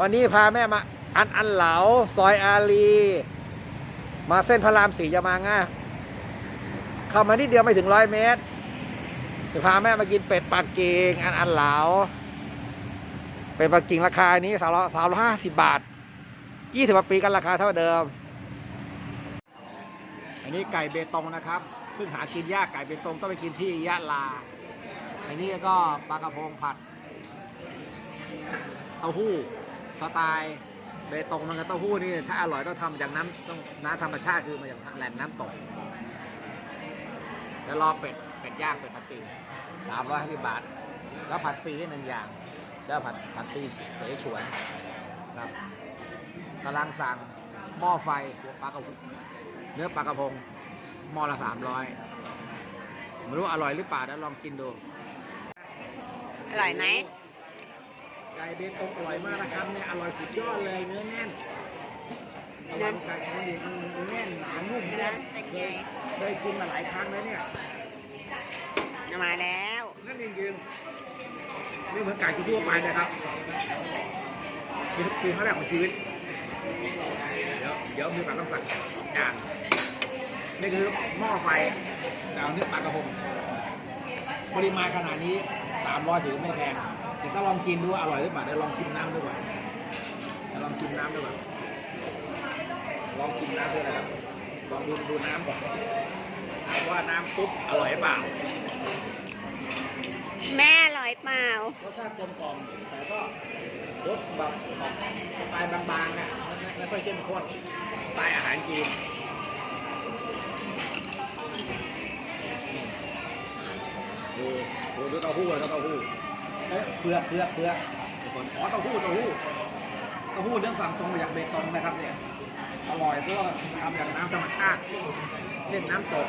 วันนี้พาแม่มาอันอันเหลาซอยอารีมาเส้นพระรามสี่จะมาง่ายเข้ามานิดเดียวไม่ถึงร้อยเมตรจะพาแม่มากินเป็ดปักกิ่งอันอันเหลาเป็ดปักกิ่งราคานี้สามร้อยสามร้อยห้าสิบบาทยี่สิบปีกันราคาเท่าเดิม อันนี้ไก่เบตงนะครับ ซึ่งหากินยากไก่เบตงต้องไปกินที่ยะลา อันนี้ก็ปลากระพงผัดเต้าหู้ สไตล์เบตงมันกับเต้าหู้นี่ถ้าอร่อยต้องทำจากน้ำต้องน้ำธรรมชาติคือมาจากแหล่งน้ำตกแล้วรอเป็ดเป็ดย่างเป็ดผัดจริงสามร้อยห้าสิบบาท แล้วผัดฟรีให้หนึ่งอย่าง แล้วผัดผัดฟรีเสฉวนครับกำลังสั่งหม้อไฟปลากระพงเนื้อปลากระพงหม้อละสามร้อยไม่รู้อร่อยหรือเปล่านะลองกินดู อร่อยไหม ไก่เบตงอร่อยมากนะครับเนี่ยอร่อยสุดยอดเลยเนื้อแน่นอร่อยไก่ของด็กมันแน่นหนานุ่มเนื้อเป็นไงเคยกินมาหลายครั้งแล้วเนี่ยมาแล้วนั่นจริงๆนี่เหมือนไก่ทั่วไปนะครับเป็นครั้งแรกของชีวิต เดี๋ยวเดี๋ยวมีปลาต้องสั่งจานนี่คือหม้อไฟดาวนึกปลากระพงปริมาณขนาดนี้สามร้อยถือไม่แพง แต่ก็ลองกินดูว่าอร่อยหรือเปล่าเดี๋ยวลองชิมน้ำด้วยก่อนเดี๋ยวลองชิมน้ำด้วยก่อนลองชิมน้ำด้วยนะครับลองดูดูน้ำก่อนถามว่าน้ำซุปอร่อยหรือเปล่าแม่อร่อยเปล่ารสชาติกลมกล่อมแต่ก็รสแบบออกสไตล์บางๆนะไม่ไม่ค่อยเข้มข้นสไตล์อาหารจีนดูดูดูเต้าหู้เลยเต้าหู้ เอ๊ะเผือกเผือกเผือกทุกคนอ๋อเต้าหู้เต้าหู้เต้าหู้เรื่องสั่งตรงมาจากเบตงนะครับเนี่ยอร่อยเพราะว่าทำจากน้ำธรรมชาติ เช่นน้ำตก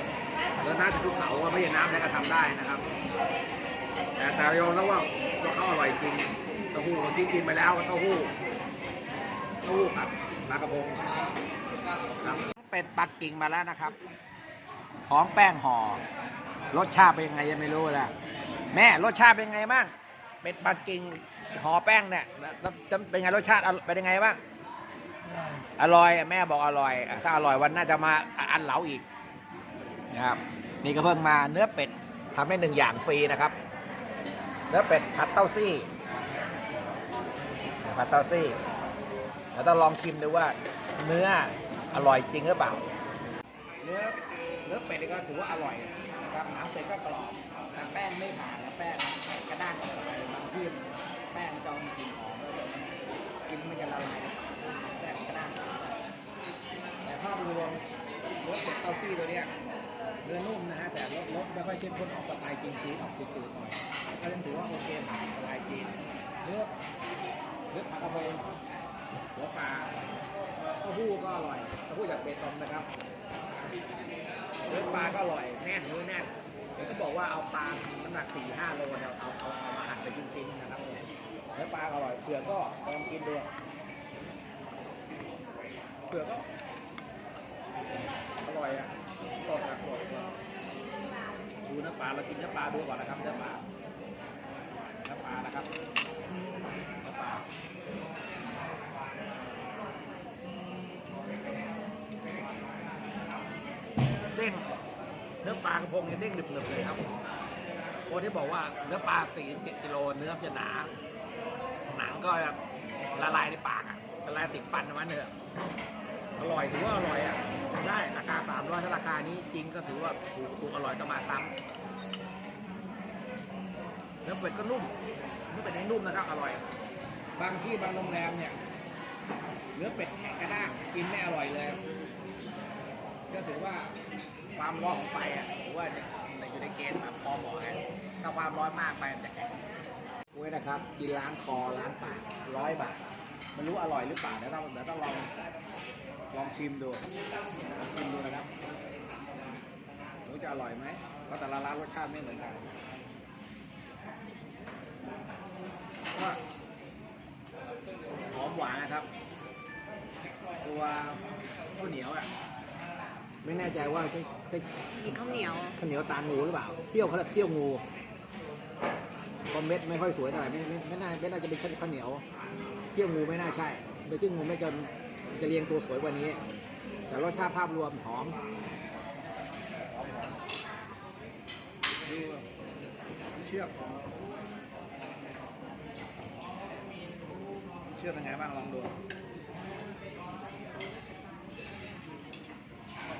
แล้วน้ำจากภูเขาไม่ใช่น้ำแล้วก็ทำได้นะครับ แต่แต่ยอมแล้วว่าว่าเขาอร่อยจริงเต้าหู้ที่กินไปแล้วเต้าหู้เต้าหู้ครับปลากระพงเป็ดปักกิ่งมาแล้วนะครับหอมแป้งห่อรสชาติเป็นยังไงยังไม่รู้เลยแม่รสชาติเป็นไงบ้าง เป็ดปักกิ่งห่อแป้งเนี่ยแล้วแล้วจะเป็นไงรสชาติอร่อยเป็นยังไงบ้างอร่อยแม่บอกอร่อยอะถ้าอร่อยวันหน่าจะมาอันเหลาอีกนะครับ นี่ก็เพิ่งมาเนื้อเป็ดทำได้หนึ่งอย่างฟรีนะครับ เนื้อเป็ดผัดเต้าซี่ผัดเต้าซี่เราต้องลองชิมดูว่าเนื้ออร่อยจริงหรือเปล่า เนื้อเนื้อเป็ดนี่ก็ถือว่าอร่อยนะครับหนังเป็ดก็กรอบแต่แป้งไม่ผ่านนะแป้งกระด้าง กินมันจะละลายแป้งกระด้างแต่ภาพรวมเนื้อเป็ดเต้าซี่ตัวเนี้ยเนื้อนุ่มนะฮะแต่รสรสไม่ค่อยเข้มข้นออกสไตล์จีนซีออกจืดๆหน่อยก็ยังถือว่าโอเคผ่านสไตล์จีนเนื้อเนื้อปลากระพงหัวปลาเต้าหู้ก็อร่อยเต้าหู้จากเบตงนะครับเนื้อปลาก็อร่อยแน่นเนื้อแน่นเดี๋ยวก็บอกว่าเอาปลาน้ำหนัก4 5โลเนี่ยเอาเอาเอามาหั่นเป็นชิ้นๆนะครับ นื้อปลาอร่อยเผือกก็ลองกินดูเผือกก็อร่อยอะสดอะสดสดดูเนื้อปลาเรากินเนื้อปลาดูก่อนนะครับเนื้อปลาเนื้อปลานะครับเนื้อปลาเด้งเนื้อปลากระพงเนี่ยเด้งหนึบๆเลยครับคนที่บอกว่าเนื้อปลาสี่เจ็ดกิโลเนื้อจะหนา หนังก็ละลายในปากอะละลายติดฟันมันเถอะอร่อยถือว่าอร่อยอะได้ราคาสามร้อยถ้าราคานี้จริงก็ถือว่าถูกถูกอร่อยก็มาซ้ำเนื้อเป็ดก็นุ่มเนื้อเป็ดนี่นุ่มนะครับ อร่อย บางที่บางโรงแรมเนี่ยเนื้อเป็ดแข็งกระด้างกินไม่อร่อยเลยก็ถือว่าความร้อนของไฟอะถือว่าอยู่ในเกณฑ์พอเหมาะนะถ้าความร้อนมากไปมันจะแข็ง กล้วยนะครับ กินล้างคอล้างปากร้อยบาทไม่รู้อร่อยหรือเปล่าเดี๋ยวต้องเดี๋ยวต้องลองลองชิมดูชิมดูนะครับรู้จะอร่อยไหมเพราะแต่ละร้านรสชาติไม่เหมือนกันก็หอมหวานนะครับ ตัวข้าวเหนียวอะไม่แน่ใจว่าใช่ใช่มีข้าวเหนียวข้าวเหนียวตางูหรือเปล่าเที่ยวเขาเรียกเที่ยวงู เพอเม็ดไม่ค่อยสวยเท่าไหร่ไม่ไม่ไม่น่าไม่น่าจะเป็นข้าวเหนียวเที่ยวงูไม่น่าใช่ใบขี้ยวงูไม่จะจะเรียงตัวสวยกว่านี้ แต่รสชาติภาพรวมหอมเชือกเชือกเป็นไงบ้างลองดู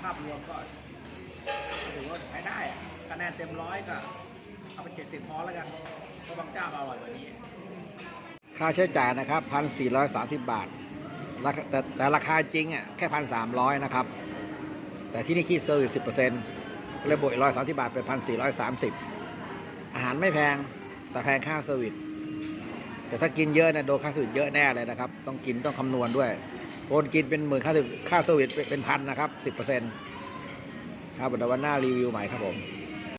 ภาพรวมก็ถือว่าใช้ได้คะแนนเต็มร้อยก็เอาไปเจ็ดสิบพอแล้วกัน เพราะบางเจ้าอร่อยกว่านี้ ค่าใช้จ่ายนะครับพันสี่ร้อยสาสิบบาทแต่แต่ราคาจริงอะแค่พันสามร้อยนะครับ แต่ที่นี่คิดเซอร์วิสสิบเปอร์เซ็นต์เลยบวกร้อยสามสิบบาทเป็นพันสี่ร้อยสามสิบอาหารไม่แพงแต่แพงค่าเซอร์วิสแต่ถ้ากินเยอะเนี่ยโดนค่าเซอร์วิสเยอะแน่เลยนะครับ ต้องกินต้องคำนวณด้วยคนกินเป็นหมื่นค่าค่าเซอร์วิสเป็นพันนะครับสิบเปอร์เซ็นต์ครับเดี๋ยววันหน้ารีวิวใหม่ครับผม